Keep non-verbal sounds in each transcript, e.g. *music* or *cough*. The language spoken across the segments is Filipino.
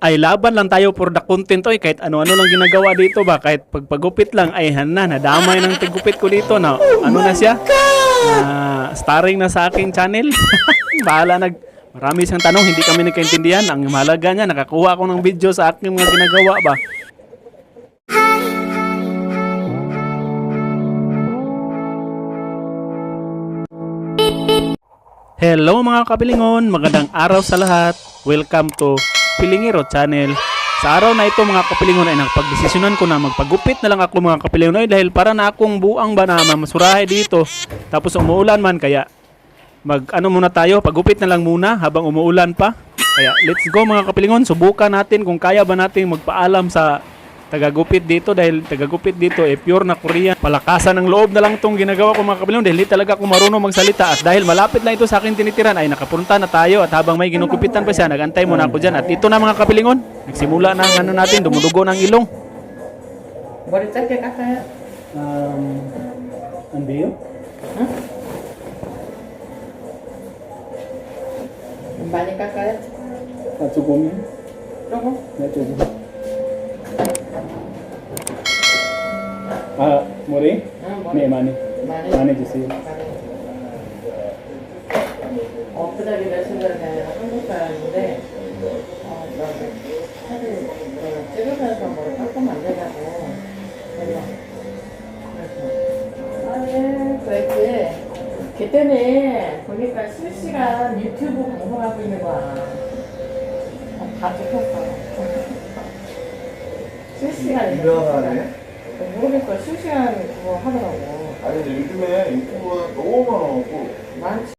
ay laban lang tayo for the content oy. Kahit ano-ano lang ginagawa dito ba? Kahit pagpagupit lang ay hana nadamay ng tigupit ko dito. Na ano na siya? Na starring na sa aking channel. *laughs* Bahala nag marami siyang tanong hindi kami nagkaintindihan. Ang mahalaga niya nakakuha ako ng video sa aking mga ginagawa ba? Hello mga kapilingon, magandang araw sa lahat. Welcome to Pilingiro Channel. Sa araw na ito mga kapilingon ay nagpagdesisyonan ko na magpagupit na lang ako mga kapilingon ay dahil para na akong buang ba na masurahe dito. Tapos umuulan man kaya mag ano muna tayo, pagupit na lang muna habang umuulan pa. Kaya let's go mga kapilingon, subukan natin kung kaya ba nating magpaalam sa tagagupit dito dahil tagagupit dito eh pure na Korean. Palakasan ng loob na lang itong ginagawa ko mga kabilon dahil hindi talaga ako marunong magsalita at dahil malapit na ito sa akin tinitiran ay nakapunta na tayo at habang may ginukupitan pa siya nagantay muna ako dyan at ito na mga kapilingon nagsimula na ano natin dumudugo ng ilong. What is that kaya Um, ang biyo? Huh? Balik ka kaya? Natsugomi? Ako? Natsugomi. Ah, morei? Ne, mane. Mane 주세요. 엎드려 일할 생각이 아니라 한국 사람인데 어, 나도 차를 어, 찍으면서 뭐 조금 만들라고 그래서 아예 그랬지 그때는 보니까 실시간 유튜브 방송하고 있는 거야 어, 다 찍혔어 실시간 유명하네. 모르겠어 실시간 그거 하더라고 아니 근데 요즘에 유튜브가 너무 많아갖고 많지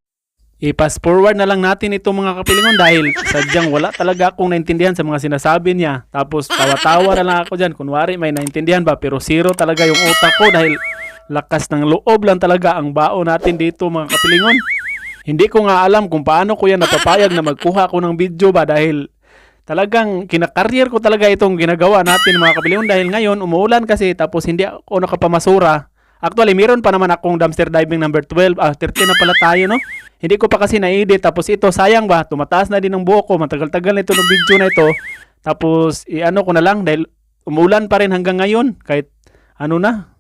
I-fast forward na lang natin ito mga kapilingon dahil sadyang wala talaga akong naintindihan sa mga sinasabi niya. Tapos tawa-tawa na lang ako dyan. Kunwari may naintindihan ba pero zero talaga yung utak ko dahil lakas ng loob lang talaga ang bao natin dito mga kapilingon. Hindi ko nga alam kung paano ko yan napapayag na magkuha ko ng video ba dahil talagang kinakaryer ko talaga itong ginagawa natin mga kapilingon dahil ngayon umuulan kasi tapos hindi ako nakapamasura. Actually, meron pa naman akong dumpster diving number 12. Ah, 13 na pala tayo, no? Hindi ko pa kasi na-edit. Tapos ito, sayang ba? Tumataas na din ang buhok ko. Matagal-tagal na ito ng video na ito. Tapos, i-ano ko na lang dahil umulan pa rin hanggang ngayon. Kahit, ano na,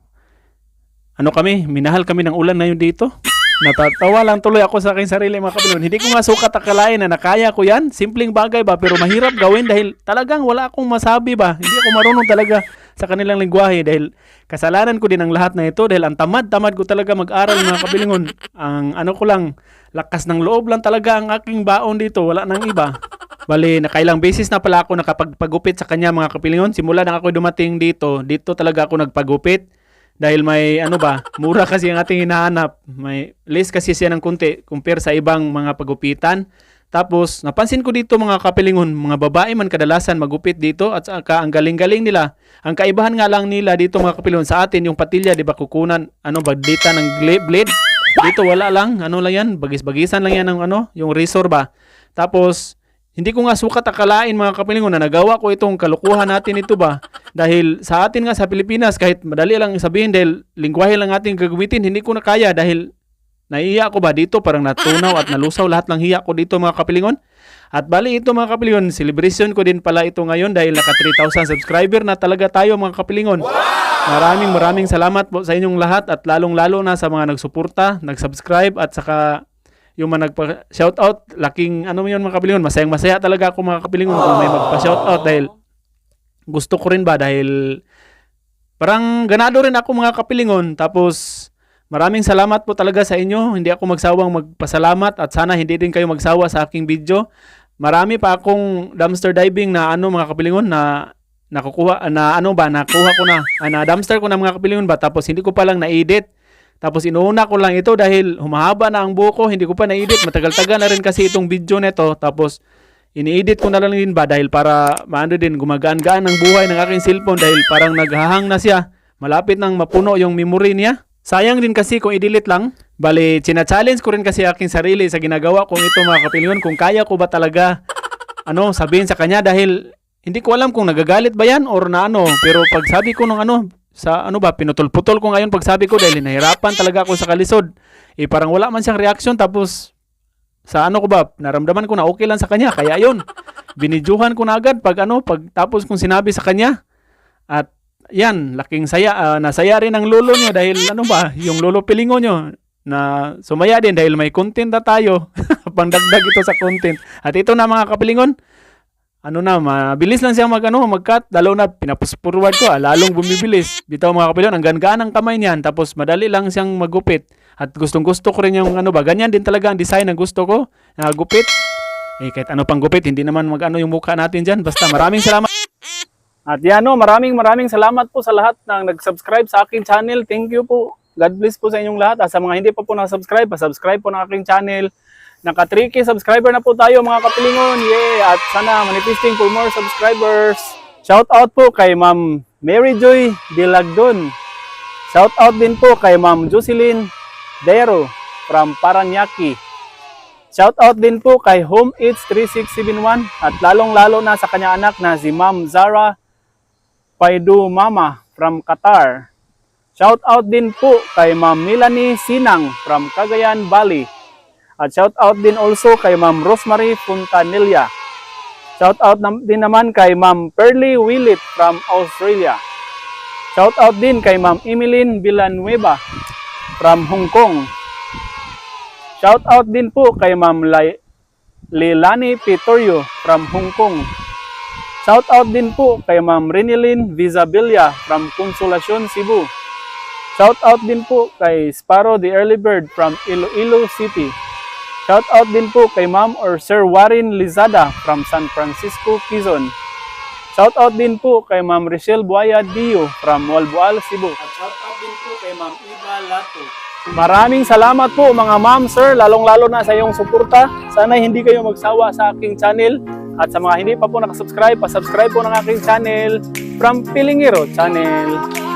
ano kami, minahal kami ng ulan ngayon dito. Natatawa lang tuloy ako sa aking sarili mga kabilon. Hindi ko nga sukat akalain na nakaya ko yan. Simpleng bagay ba, pero mahirap gawin dahil talagang wala akong masabi ba. Hindi ako marunong talaga sa kanilang lingwahe dahil kasalanan ko din ang lahat na ito dahil ang tamad-tamad ko talaga mag-aral mga kabilingon. Ang ano ko lang, lakas ng loob lang talaga ang aking baon dito. Wala nang iba. Bali, nakailang beses na pala ako nakapagpagupit sa kanya mga kapilingon. Simula na ako dumating dito, dito talaga ako nagpagupit. Dahil may ano ba, mura kasi ang ating hinahanap. May less kasi siya ng kunti compare sa ibang mga pagupitan. Tapos, napansin ko dito mga kapilingon, mga babae man kadalasan magupit dito at saka ang galing-galing nila. Ang kaibahan nga lang nila dito mga kapilingon sa atin, yung patilya, di ba kukunan, ano ba, dita ng blade. Dito wala lang, ano lang yan, bagis-bagisan lang yan ng ano, yung razor ba. Tapos, hindi ko nga sukat akalain mga kapilingon na nagawa ko itong kalukuhan natin ito ba. Dahil sa atin nga sa Pilipinas, kahit madali lang sabihin dahil lingwahe lang ating gagamitin, hindi ko na kaya dahil naiiya ko ba dito parang natunaw at nalusaw lahat ng hiya ko dito mga kapilingon. At bali ito mga kapilingon, celebration ko din pala ito ngayon dahil naka 3,000 subscriber na talaga tayo mga kapilingon. Maraming maraming salamat po sa inyong lahat at lalong lalo na sa mga nagsuporta, nag-subscribe at saka yung mga nagpa-shoutout, laking ano yun mga kapilingon, masayang masaya talaga ako mga kapilingon kung may magpa-shoutout dahil gusto ko rin ba? Dahil parang ganado rin ako mga kapilingon tapos maraming salamat po talaga sa inyo. Hindi ako magsawang magpasalamat at sana hindi din kayo magsawa sa aking video. Marami pa akong dumpster diving na ano mga kapilingon na nakukuha na ano ba? Nakuha ko na na dumpster ko na mga kapilingon ba? Tapos hindi ko pa lang na-edit tapos inuuna ko lang ito dahil humahaba na ang buko, hindi ko pa na-edit. Matagal-tagal na rin kasi itong video nito. Tapos ini-edit ko na lang din ba dahil para maano din gumagaan-gaan ang buhay ng aking cellphone dahil parang naghahang na siya. Malapit nang mapuno yung memory niya. Sayang din kasi kung i-delete lang. Bali, china-challenge ko rin kasi aking sarili sa ginagawa kong ito mga kapilyon kung kaya ko ba talaga ano sabihin sa kanya dahil hindi ko alam kung nagagalit ba yan or na ano. Pero pag sabi ko nung ano, sa ano ba, pinutol-putol ko ngayon pag sabi ko dahil nahirapan talaga ako sa kalisod. Eh parang wala man siyang reaction tapos sa ano ko ba, naramdaman ko na okay lang sa kanya. Kaya yun, Binidyuhan ko na agad pag ano, pag tapos kong sinabi sa kanya. At yan, laking saya, ah, nasaya rin ang lolo nyo dahil ano ba, yung lolo pilingo nyo na sumaya din dahil may content na tayo. *laughs* Pangdagdag ito sa content. At ito na mga kapilingon, ano na, mabilis lang siyang mag, ano, mag-cut. Lalo na, pinapus-forward ko, ah, lalong bumibilis. Bitaw mga kapilingon, ang gaan ng kamay niyan. Tapos, madali lang siyang magupit. At gustong gusto ko rin yung ano ba, ganyan din talaga ang design na gusto ko. Na gupit. Eh, kahit ano pang gupit, hindi naman mag-ano yung mukha natin dyan. Basta, maraming salamat. At yan no, maraming maraming salamat po sa lahat ng nag-subscribe sa aking channel. Thank you po. God bless po sa inyong lahat. At sa mga hindi pa po nakasubscribe, pa-subscribe po ng aking channel. Naka 3K subscriber na po tayo mga kapilingon. Yeah! At sana manifesting for more subscribers. Shout out po kay Ma'am Mary Joy Dilagdon. Shout out din po kay Ma'am Jocelyn Dero from Paranaque. Shout out din po kay Home Eats 3671 at lalong-lalo na sa kanya anak na si Ma'am Zara Paidu Mama from Qatar. Shout out din po kay Ma'am Melanie Sinang from Cagayan Valley. At shout out din also kay Ma'am Rosemary Puntanilla. Shout out din naman kay Ma'am Pearly Willit from Australia. Shout out din kay Ma'am Emeline Villanueva from Hong Kong. Shout out din po kay Ma'am Leilani Pitorio from Hong Kong. Shout out din po kay Ma'am Renilyn Visabilia from Consolacion, Cebu. Shout out din po kay Sparrow the Early Bird from Iloilo City. Shout out din po kay Ma'am or Sir Warren Lizada from San Francisco, Quezon. Shout out din po kay Ma'am Rochelle Buaya Dio from Walboal, Cebu. At shout out din po kay Ma'am Iba Lato. Maraming salamat po mga ma'am, sir, lalong-lalo na sa iyong suporta. Sana hindi kayo magsawa sa aking channel. At sa mga hindi pa po nakasubscribe, pa-subscribe po ng aking channel from Pilingero Channel.